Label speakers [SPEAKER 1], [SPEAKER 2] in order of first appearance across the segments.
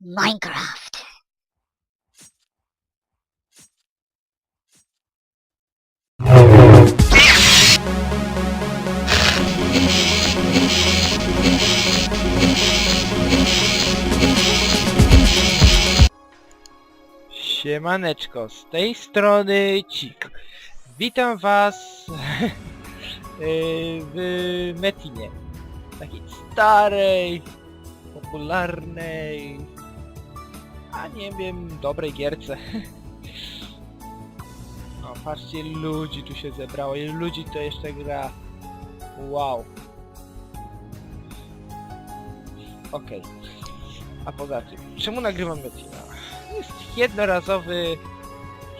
[SPEAKER 1] Minecraft.
[SPEAKER 2] Siemaneczko, z tej strony Cik. Witam was w Metinie. Takiej starej, popularnej, a nie wiem, dobrej gierce. O, patrzcie, ludzi tu się zebrało, ilu ludzi to jeszcze gra. Wow. Okej. A poza tym, czemu nagrywam Metina? Jest jednorazowy,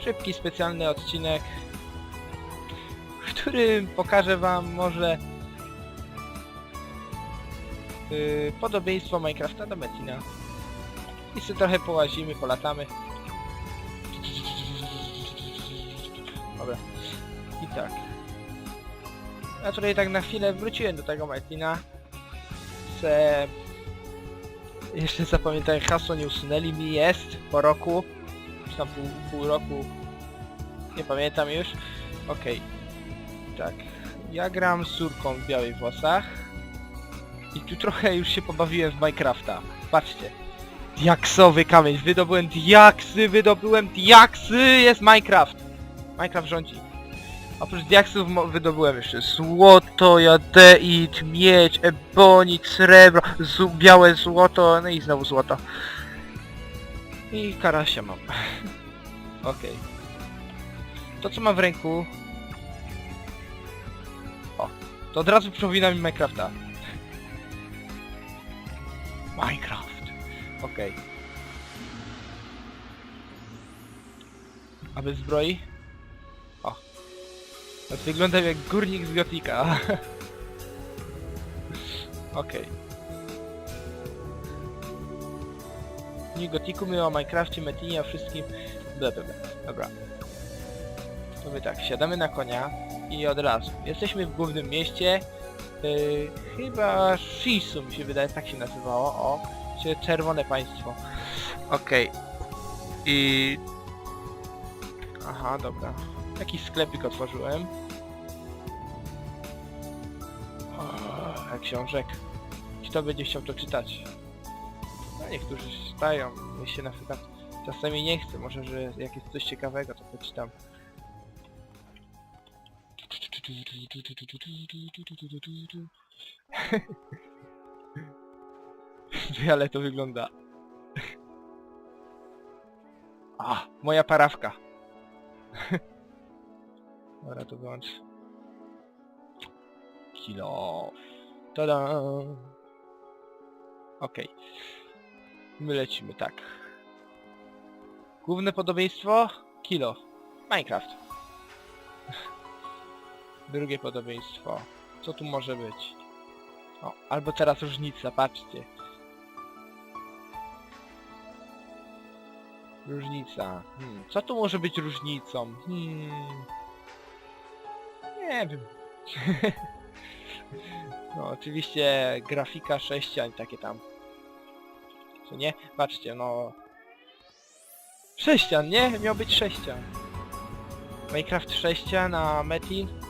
[SPEAKER 2] szybki, specjalny odcinek, w którym pokażę wam może yy, podobieństwo Minecrafta do Metina. I sobie trochę połazimy, polatamy. Dobra. I tak. Ja tutaj tak na chwilę wróciłem do tego Metina. Se jeszcze zapamiętałem hasło, nie usunęli mi, jest po roku, czy tam pół, pół roku, nie pamiętam już. Okej, tak, ja gram z córką w białych włosach i tu trochę już się pobawiłem w Minecrafta. Patrzcie, diaksowy kamień, wydobyłem diaksy, wydobyłem diaksy, jest Minecraft! Minecraft rządzi. Oprócz diaksów wydobyłem jeszcze złoto, jadeit, miedź, ebonit, srebro, białe złoto, no i znowu złoto. I karasia mam. Okej. To co mam w ręku... O, to od razu przypomina mi Minecrafta. Minecraft. Okej. A bez zbroi? O. To wyglądam jak górnik z Gotika. Okej. Nie Gotiku, my o Minecrafcie, Metinie, o wszystkim. Bla, bla, bla. Dobra. To my tak, siadamy na konia i od razu. Jesteśmy w głównym mieście. Yy, chyba Shisu mi się wydaje, tak się nazywało. O, czyli czerwone państwo. Okej. I... Aha, dobra. Taki sklepik otworzyłem. O, książek. Kto będzie chciał to czytać? No niektórzy czytają, my się na przykład czasami nie chcę, może że jak jest coś ciekawego to poczytam. Ale to wygląda. A, moja parawka. Dobra, to wyłącz. Kilo. Tada! Okej. My lecimy, tak. Główne podobieństwo? Kilo. Minecraft. Drugie podobieństwo. Co tu może być? O, albo teraz różnica, patrzcie. Różnica. Hmm. Co tu może być różnicą? Hmm. Nie wiem. no oczywiście grafika sześcian takie tam. Co nie? Patrzcie, no... Sześcian, nie? Miał być sześcian. Minecraft sześcian, a Metin?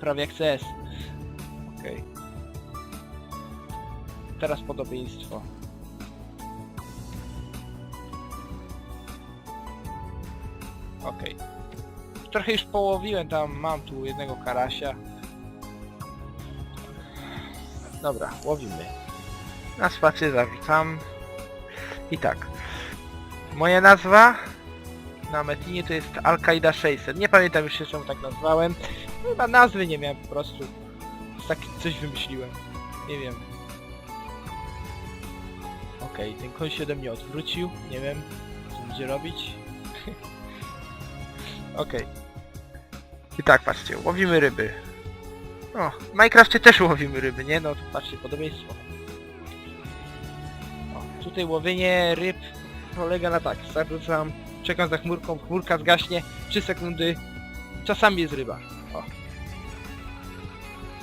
[SPEAKER 2] Prawie jak CS. Okej. Teraz podobieństwo. Okej. Trochę już połowiłem tam, mam tu jednego karasia. Dobra, łowimy. Na spacer zarzucam. I tak. Moja nazwa na Metinie to jest Al-Qaida 600. Nie pamiętam już się czemu tak nazwałem. Chyba nazwy nie miałem po prostu. Tak coś wymyśliłem. Nie wiem. Okej, ten koń się ode mnie odwrócił. Nie wiem, co będzie robić. Okej. I tak, patrzcie, łowimy ryby. O, w Minecrafcie też łowimy ryby, nie? No patrzcie, podobieństwo. O, tutaj łowienie ryb polega na tak, zarzucam, czekam za chmurką, chmurka zgaśnie, 3 sekundy, czasami jest ryba. O.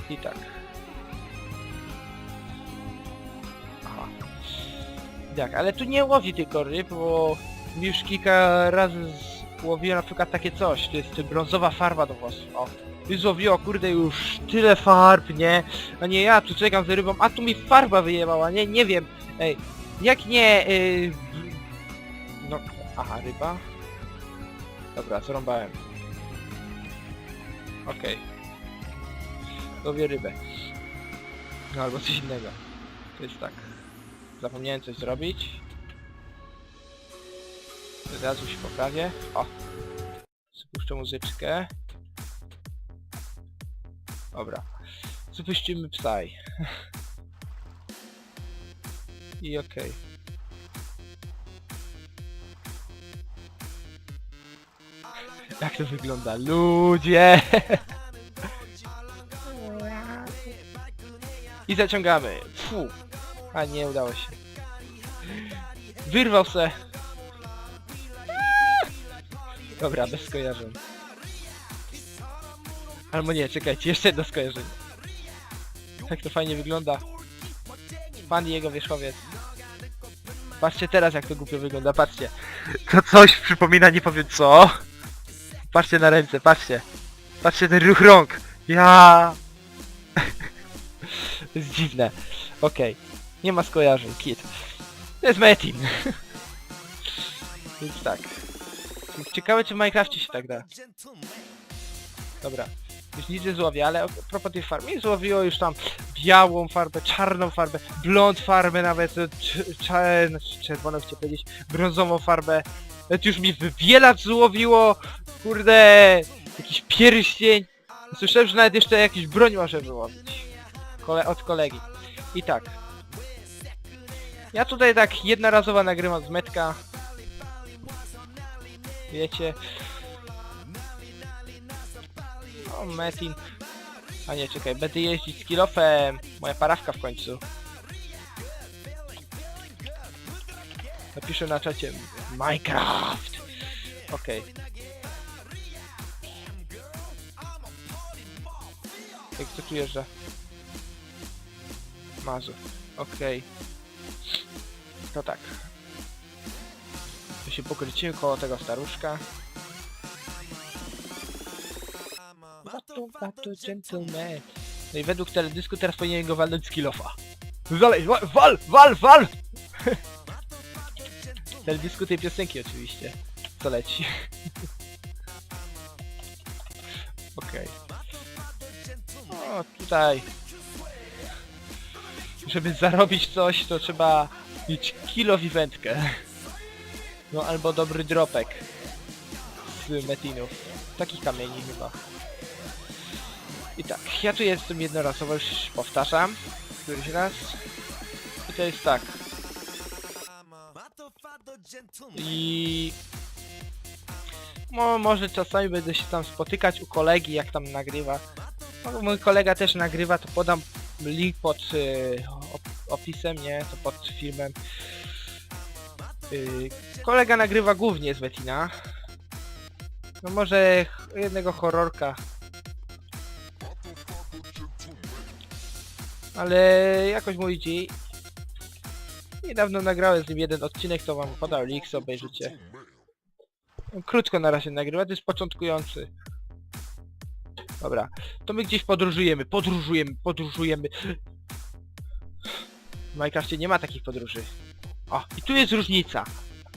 [SPEAKER 2] I tak. Tak, ale tu nie łowi tylko ryb, bo już kilka razy łowiłem na przykład takie coś, to jest brązowa farba do włosów, o. I złowiło, kurde, już tyle farb, nie? A nie ja tu czekam z rybą, a tu mi farba wyjebała, nie, nie wiem. Ej, jak nie, yy... No, aha, ryba. Dobra, zrąbałem. Okej. Łowię rybę. No albo coś innego. To jest tak. Zapomniałem coś zrobić. Od razu się poprawię. O! Spuszczę muzyczkę. Dobra. Zapuścimy psaj. I okej. Jak to wygląda? Ludzie! I zaciągamy. Fu. A nie udało się. Wyrwał se. Dobra, bez skojarzeń. Albo nie, czekajcie, jeszcze jedno skojarzenie. Jak to fajnie wygląda. Pan i jego wierzchowiec. Patrzcie teraz jak to głupio wygląda, patrzcie. To coś przypomina, nie powiem co. Patrzcie na ręce, patrzcie. Patrzcie ten ruch rąk. Ja. To jest dziwne. Okej. Nie ma skojarzeń, kit. To jest Metin. Więc tak. Ciekawe czy w Minecrafcie się tak da. Dobra. Już nic nie złowię, ale propos tej farmy, złowiło już tam białą farbę, czarną farbę, blond farbę nawet, cz- znaczy czerwoną chciałem powiedzieć, brązową farbę. Nawet już mi wybielacz złowiło, kurde, jakiś pierścień. Słyszałem, że nawet jeszcze jakiś broń może wyłowić. Kole od kolegi. I tak. Ja tutaj tak jednorazowo nagrywam z metka. Wiecie. O, Metin. A nie, czekaj, będę jeździć z kilofem. Moja parawka w końcu. Napiszę na czacie Minecraft. Okej. Jak to tu jeżdża? Mazur. Okej. To tak. Tu się pokryciłem koło tego staruszka. Batu, batu, gentleman. No i według teledysku teraz powinien go walnąć z kilofa. Dalej, wa- wal, wal, wal! teledysku tej piosenki oczywiście. Co leci. Okej. O, tutaj. Żeby zarobić coś, to trzeba mieć kilo i wędkę. No albo dobry dropek z metinów. Takich kamieni chyba. I tak, ja tu jestem jednorazowo, już powtarzam. Któryś raz. I to jest tak. I... Mo, może czasami będę się tam spotykać u kolegi, jak tam nagrywa. No, mój kolega też nagrywa, to podam link pod y, op opisem, nie? To pod filmem. Y, kolega nagrywa głównie z Betina. No może jednego horrorka. Ale jakoś mu idzie. Niedawno nagrałem z nim jeden odcinek, to wam podał link, obejrzycie. Krótko na razie nagrywa, to jest początkujący. Dobra, to my gdzieś podróżujemy, podróżujemy, podróżujemy. W nie ma takich podróży. O, i tu jest różnica.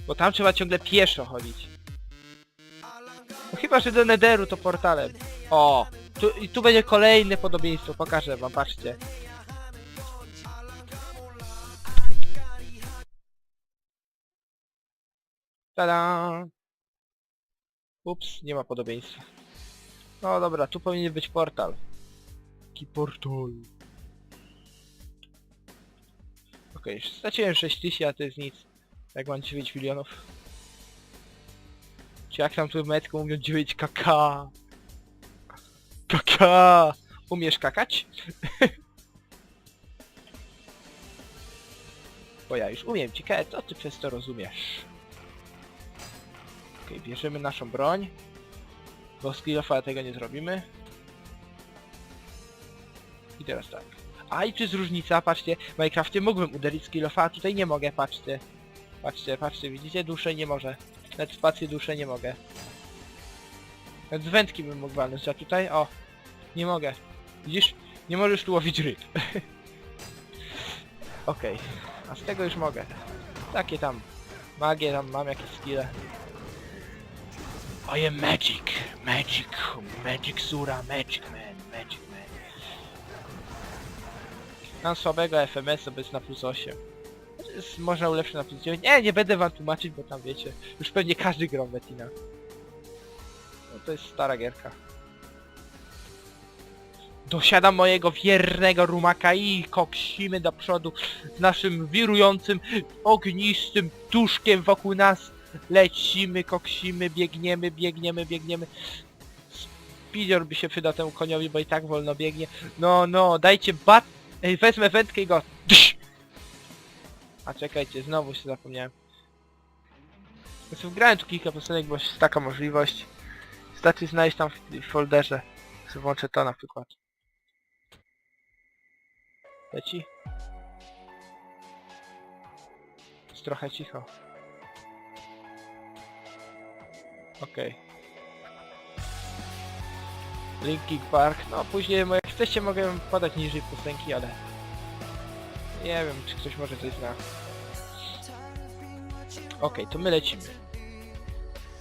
[SPEAKER 2] Bo tam trzeba ciągle pieszo chodzić. No chyba, że do Netheru to portalem. O, tu, i tu będzie kolejne podobieństwo, pokażę wam, patrzcie. Tada! Ups, nie ma podobieństwa. No dobra, tu powinien być portal. Taki portal. Okej, okay, straciłem 6000, a to jest nic. Jak mam 9 milionów. Czy jak tam tu w metku mówią 9 kk? Kaka! Umiesz kakać? Bo ja już umiem, ciekawe co ty przez to rozumiesz. Okej, bierzemy naszą broń. Bo z tego nie zrobimy. I teraz tak. A i czy jest różnica, patrzcie, w Minecrafcie mógłbym uderzyć z a tutaj nie mogę, patrzcie. Patrzcie, patrzcie, widzicie? Duszę nie może. Nawet spację duszę nie mogę. Nawet z wędki bym mógł walnąć, a tutaj, o, nie mogę. Widzisz? Nie możesz tu łowić ryb. Okej, a z tego już mogę. Takie tam, magię tam mam, jakieś skille. I am magic, magic, magic sura, magic man, magic man. Mam słabego FMS-a, bez na plus 8. Jest, można ulepszyć na plus 9. Nie, nie będę wam tłumaczyć, bo tam wiecie, już pewnie każdy grał w Metina. No to jest stara gierka. Dosiadam mojego wiernego rumaka i koksimy do przodu z naszym wirującym, ognistym duszkiem wokół nas. Lecimy, koksimy, biegniemy, biegniemy, biegniemy. Speedior by się przydał temu koniowi, bo i tak wolno biegnie. No, no, dajcie bat... Ej, wezmę wędkę i go... A czekajcie, znowu się zapomniałem. Znaczy, grałem tu kilka piosenek, bo jest taka możliwość. Wystarczy znaleźć tam w, w folderze. Włączę to na przykład. Leci? Jest trochę cicho. Okej. Linkin Park, no później jak chcecie mogę podać niżej piosenki, ale... Nie wiem, czy ktoś może coś zna. Okej, to my lecimy.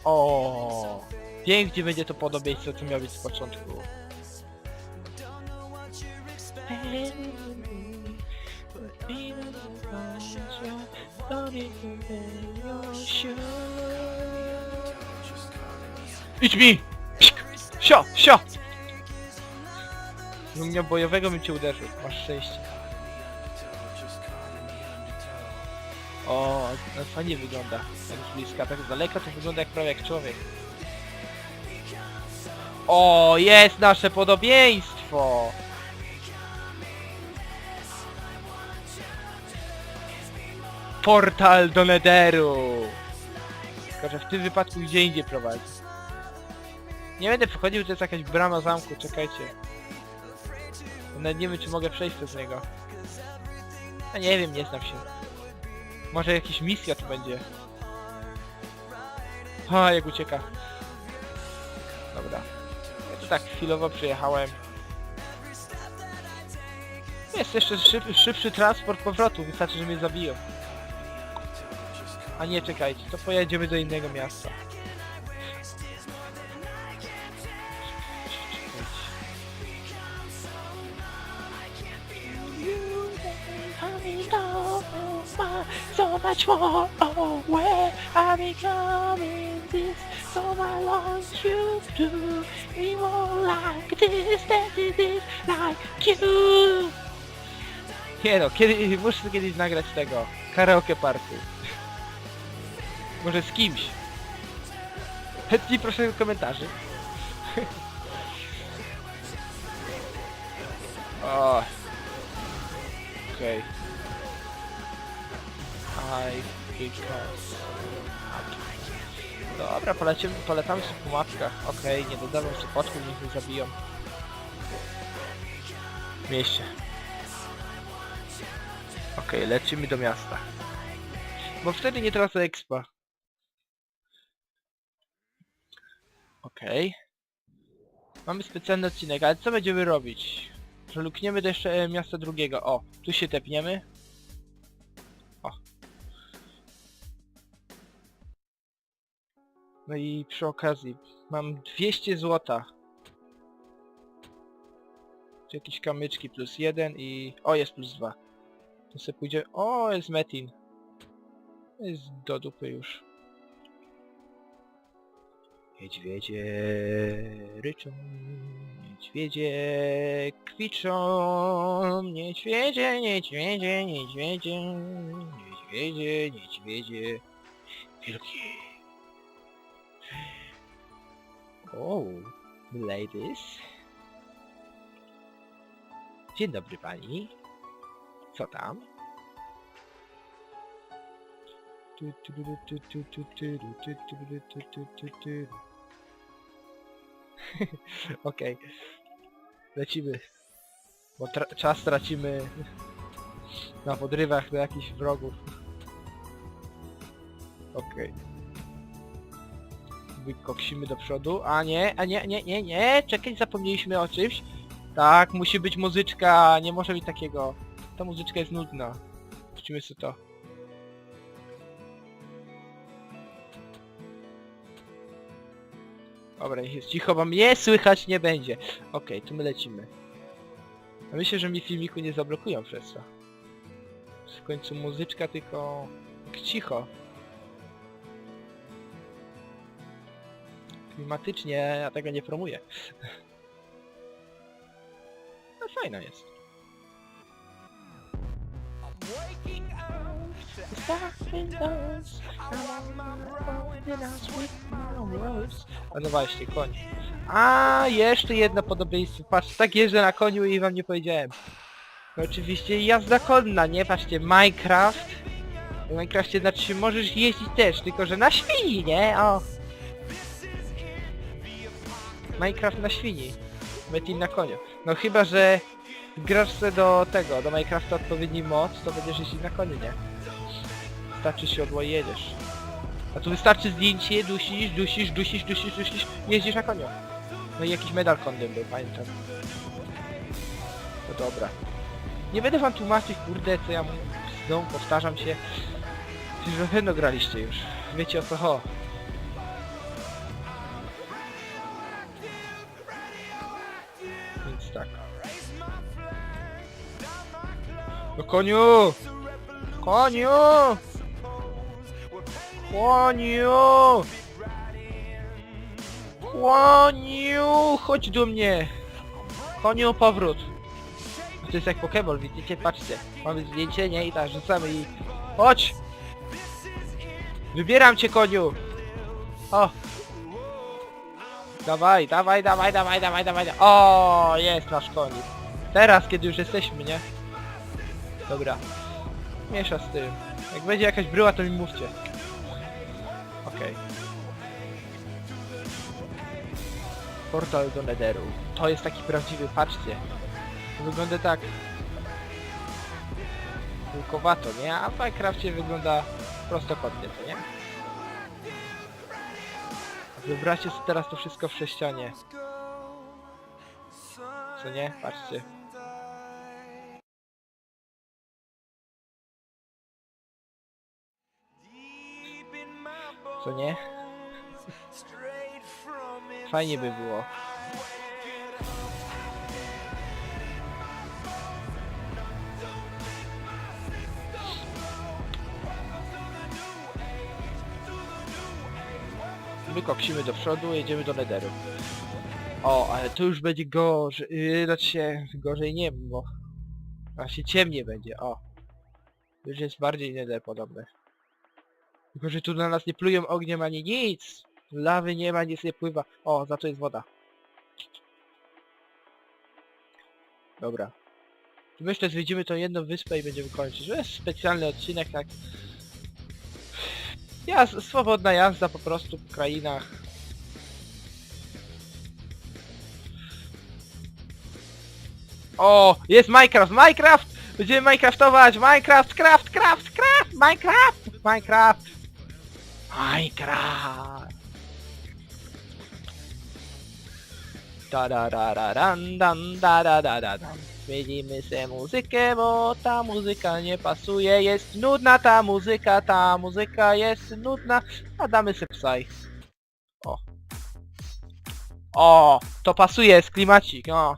[SPEAKER 2] O, Pięknie będzie to podobieństwo, co miało być z początku. Idź mi! Psik! Sio! Sio! Gdybym miał bojowego bym cię uderzył. Masz szczęście. O, no fajnie wygląda. Tak z bliska, tak z daleka to wygląda jak prawie jak człowiek. O, jest nasze podobieństwo! Portal do Netheru! Tylko, że w tym wypadku gdzie indziej prowadzi. Nie będę wchodził, to jest jakaś brama zamku, czekajcie. Nawet nie wiem, czy mogę przejść przez niego. A nie wiem, nie znam się. Może jakaś misja tu będzie. A, jak ucieka. Dobra. Ja tu tak chwilowo przyjechałem. Jest jeszcze szyb, szybszy transport powrotu, wystarczy, że mnie zabiją. A nie, czekajcie, to pojedziemy do innego miasta. To be more like this That it is like you Nie no, kiedy, muszę kiedyś nagrać tego Karaoke party Może z kimś Chętnie proszę komentarzy O. Okej. I because... Dobra, polecimy, polecamy po mapkach. Okej, nie dodawam supportów, niech mnie zabiją. W mieście. Okej, lecimy do miasta. Bo wtedy nie tracę expa. Okej. Mamy specjalny odcinek, ale co będziemy robić? Że lukniemy do jeszcze e, miasta drugiego. O, tu się tepniemy. No i przy okazji mam 200 złota. Jakieś kamyczki plus jeden i... O, jest plus dwa. To sobie pójdzie... O, jest Metin. Jest do dupy już. Niedźwiedzie ryczą, niedźwiedzie kwiczą, niedźwiedzie, niedźwiedzie, niedźwiedzie, niedźwiedzie, niedźwiedzie, wielki. O, ladies. Dzień dobry pani. Co tam? Okej. Okay. Lecimy. Bo tra czas tracimy na podrywach do jakichś wrogów. Okej. Okay. Wykoksimy do przodu. A nie, a nie, nie, nie, nie. Czekaj, zapomnieliśmy o czymś. Tak, musi być muzyczka. Nie może być takiego. Ta muzyczka jest nudna. Puścimy sobie to. Dobra, jest cicho, bo mnie słychać nie będzie. Okej, tu my lecimy. Myślę, że mi filmiku nie zablokują przez to. W końcu muzyczka tylko... cicho. Klimatycznie ja tego nie promuję. No fajna jest. A no właśnie, koń. A jeszcze jedno podobieństwo. Patrz, tak jeżdżę na koniu i wam nie powiedziałem. No oczywiście jazda konna, nie? Patrzcie, Minecraft. W Minecrafcie znaczy możesz jeździć też, tylko że na świni, nie? O. Minecraft na świni. Metin na koniu. No chyba, że grasz sobie do tego, do Minecrafta odpowiedni moc, to będziesz jeździć na koniu, nie? Wystarczy siodło i jedziesz. A tu wystarczy zdjęcie, dusisz, dusisz, dusisz, dusisz, dusisz, jeździsz na koniu. No i jakiś medal konnym był, pamiętam. No dobra. Nie będę wam tłumaczyć, kurde, co ja znowu powtarzam się. Przecież na pewno graliście już. Wiecie o co ho. No koniu! Koniu! Koniu! Koniu! Chodź do mnie! Koniu, powrót! To jest jak Pokeball, widzicie? Patrzcie. Mamy zdjęcie, nie? I tak rzucamy i... Chodź! Wybieram cię, koniu! O! Dawaj, dawaj, dawaj, dawaj, dawaj, dawaj. O, jest nasz konik. Teraz, kiedy już jesteśmy, nie? Dobra. Miesza z tym. Jak będzie jakaś bryła, to mi mówcie. Okej. Portal do Netheru. To jest taki prawdziwy, patrzcie. Wygląda tak... Kulkowato, nie? A w Minecrafcie wygląda prostokątnie, to nie? Wyobraźcie sobie teraz to wszystko w sześcianie. Co nie? Patrzcie. Co nie? Fajnie by było. Wykoksimy do przodu, jedziemy do Netheru. O, ale to już będzie gorzej, yy, znaczy się gorzej nie, bo właśnie ciemnie będzie, o. Już jest bardziej Nether podobne. Tylko, że tu na nas nie plują ogniem ani nic. Lawy nie ma, nic nie pływa. O, za to jest woda. Dobra. Myślę, zwiedzimy tą jedną wyspę i będziemy kończyć. To jest specjalny odcinek, tak. Jaz swobodna jazda po prostu w krainach. O, jest Minecraft, Minecraft! Będziemy Minecraftować, Minecraft, craft, craft, craft, Minecraft, Minecraft, Minecraft. Da da da da dan dan da da da da dan. Zmienimy se muzykę, bo ta muzyka nie pasuje, jest nudna ta muzyka, ta muzyka jest nudna, a damy se psaj. O. O, to pasuje, jest klimacik, o.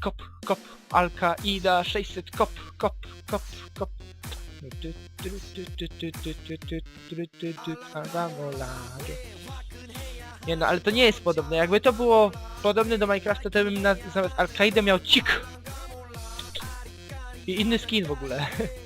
[SPEAKER 2] Kop, kop, Alka, Ida, 600, kop, kop, kop, kop. Nie no, ale to nie jest podobne. Jakby to było podobne do Minecrafta, to bym na- nawet Arcade miał cik. I inny skin w ogóle.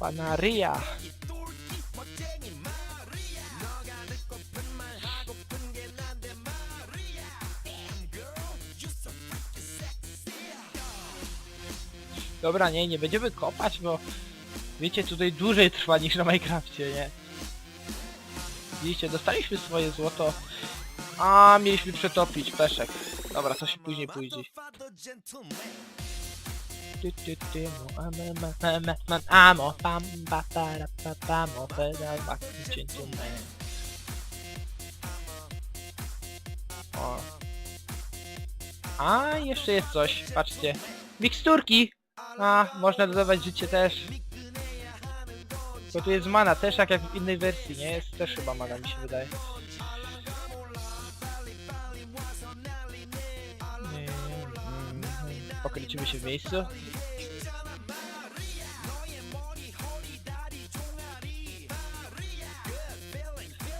[SPEAKER 2] Panaria. Dobra, nie, nie będziemy kopać, bo wiecie, tutaj dłużej trwa niż na Minecrafcie, nie? Widzicie, dostaliśmy swoje złoto, a mieliśmy przetopić peszek. Dobra, to się później pójdzie. Ty, ty, ty, a, ma, Amo, pam, ba, para, pa, pedal, gentleman. O. A, jeszcze jest coś, patrzcie. Miksturki! A, można dodawać życie też. Bo tu jest mana też, jak, jak w innej wersji, nie? Jest też chyba mana, mi się wydaje. Mm, Pokręcimy się w miejscu.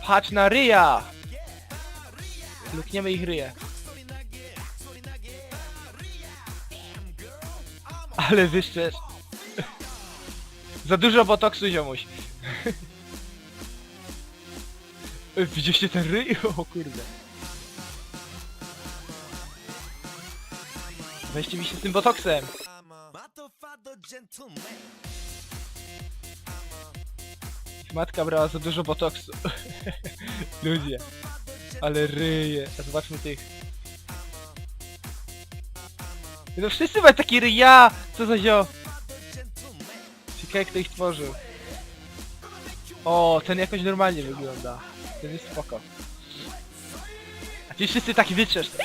[SPEAKER 2] Patrz na ryja! Lukniemy ich ryje. Ale wyszczesz. Za dużo botoksu ziomuś. Widzieliście ten ryj? O kurde. Weźcie mi się z tym botoksem. Matka brała za dużo botoksu. Ludzie. Ale ryje. Zobaczmy tych. No wszyscy mają taki ryja! Co za zio? Ciekawe jak to ich tworzył. O, ten jakoś normalnie wygląda. Ten jest spoko. A ci wszyscy taki wytrzesz.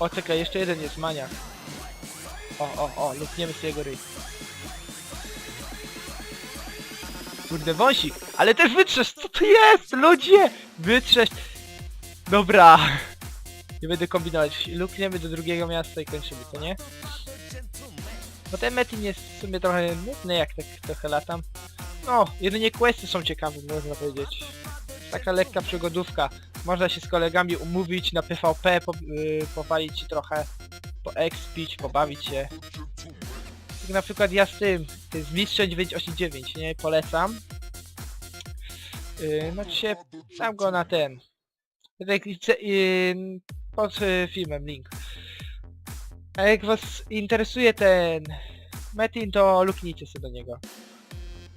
[SPEAKER 2] O, czekaj, jeszcze jeden jest, maniak. O, o, o, lukniemy sobie jego ryj. Kurde, wąsik, ale też wytrzesz, co to jest, ludzie? Wytrzesz. Dobra. Nie będę kombinować, lukniemy do drugiego miasta i kończymy, to nie? Bo ten Metin jest w sumie trochę nudny, jak tak trochę latam. No, jedynie questy są ciekawe, można powiedzieć. Taka lekka przygodówka. Można się z kolegami umówić na PvP, po, yy, powalić trochę, poexpić, pobawić się. Tak na przykład ja z tym, z Mistrzem 989, nie? Polecam. Yy, znaczy się, sam go na ten. Tak, yy, pod yy, filmem link. A jak was interesuje ten Metin, to luknijcie sobie do niego.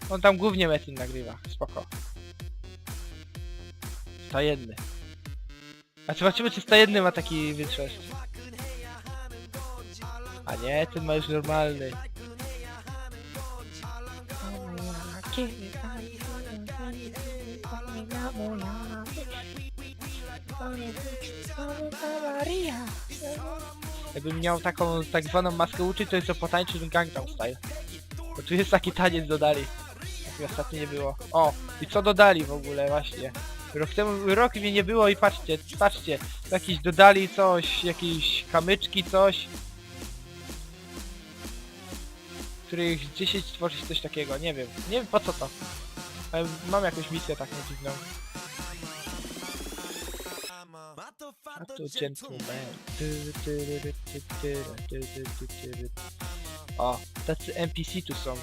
[SPEAKER 2] On tam głównie Metin nagrywa, spoko. Stajenny. A zobaczymy czy stajenny ma taki wytrzeszcz. A nie, ten ma już normalny. Jakbym miał taką tak zwaną maskę uczyć, to jest to potańczyć Gangnam Style. Bo tu jest taki taniec dodali. Jak ostatnio nie było. O, i co dodali w ogóle właśnie. Rok temu, rok mnie nie było i patrzcie, patrzcie. Jakieś dodali coś, jakieś kamyczki, coś. Których 10 stworzyć coś takiego, nie wiem. Nie wiem po co to. Ale mam jakąś misję taką dziwną. A tu gentleman. Ty, ty, ry, ty, ty, ry, ty, ty, ty, ty, ry. O, tacy NPC tu są.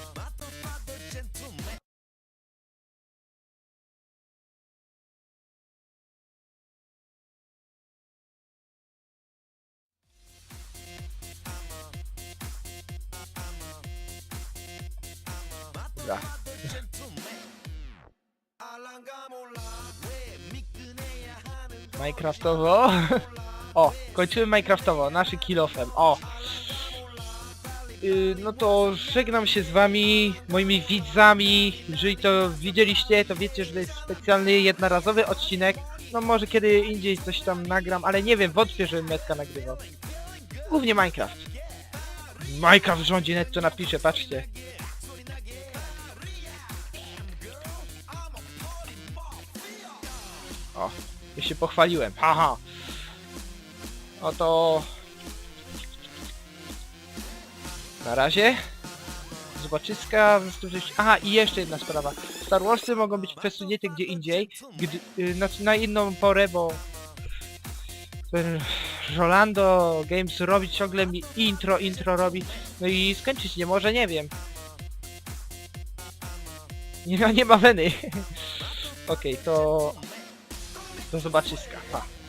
[SPEAKER 2] Dobra. Minecraftowo. O, kończymy Minecraftowo, naszy kilofem. O. Yy, no to żegnam się z wami, moimi widzami. Jeżeli to widzieliście, to wiecie, że to jest specjalny, jednorazowy odcinek. No może kiedy indziej coś tam nagram, ale nie wiem, wątpię, że Metka nagrywał. Głównie Minecraft. Minecraft rządzi netto napiszę, patrzcie. O, ja się pochwaliłem, haha. Oto... Na razie. Zobaczyska, zasłużyć... Aha, i jeszcze jedna sprawa. Star Warsy mogą być przesunięte gdzie indziej, gdy, y, znaczy na inną porę, bo... ten Rolando Games robi ciągle mi intro, intro robi, no i skończyć nie może, nie wiem. Nie ma, nie ma weny. Okej, to... Do zobaczyska, pa.